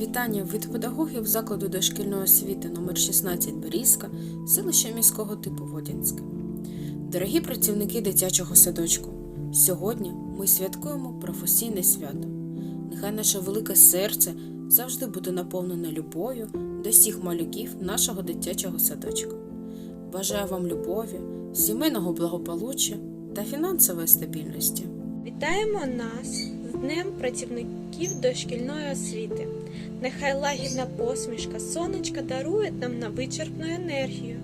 Вітання від педагогів закладу дошкільної освіти номер 16 Берізка, селища міського типу Водянське. Дорогі працівники дитячого садочку, сьогодні ми святкуємо професійне свято. Нехай наше велике серце завжди буде наповнене любов'ю до всіх малюків нашого дитячого садочку. Бажаю вам любові, сімейного благополуччя та фінансової стабільності. Вітаємо нас Днем працівників дошкільної освіти. Нехай лагідна посмішка сонечка дарує нам на вичерпну енергію,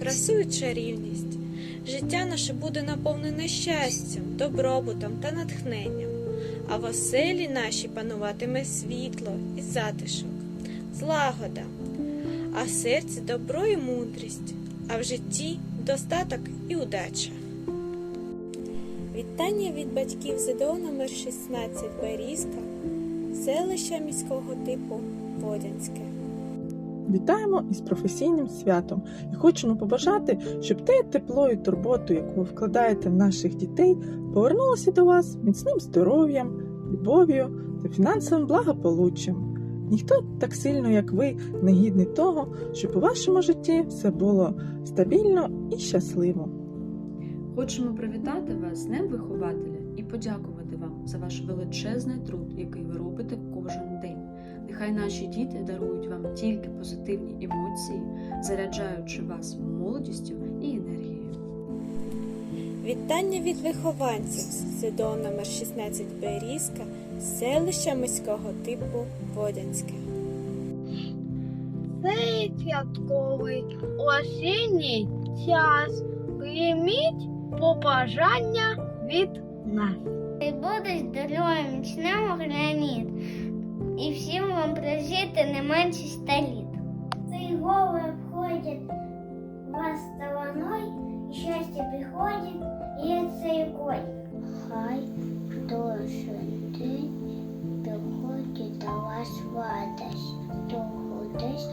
красу і чарівність. Життя наше буде наповнене щастям, добробутом та натхненням, а в оселі нашій пануватиме світло і затишок, злагода, а в серці добро і мудрість, а в житті достаток і удача. Вітання від батьків ЗДО номер 16 Берізка, селища міського типу Водянське. Вітаємо із професійним святом і хочемо побажати, щоб те тепло і турботу, яку ви вкладаєте в наших дітей, повернулося до вас міцним здоров'ям, любов'ю та фінансовим благополуччям. Ніхто так сильно, як ви, не гідний того, щоб у вашому житті все було стабільно і щасливо. Хочемо привітати вас з Днем Вихователя і подякувати вам за ваш величезний труд, який ви робите кожен день. Нехай наші діти дарують вам тільки позитивні емоції, заряджаючи вас молодістю і енергією. Вітання від вихованців ЗДО номер 16 Берізка, селища міського типу Водянське. Цей святковий осінній час прийміть побажання від нас. І буде здоров'я, міцним граніт, і всім вам прожити не менше ста літ. Цей голи обходять вас стороною, і щастя приходить, і цей год. Хай кожен день приходить до вас радость, довго десь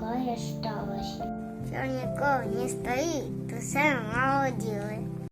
поки сталося. Все ніколи не стоїть, то все мало діли.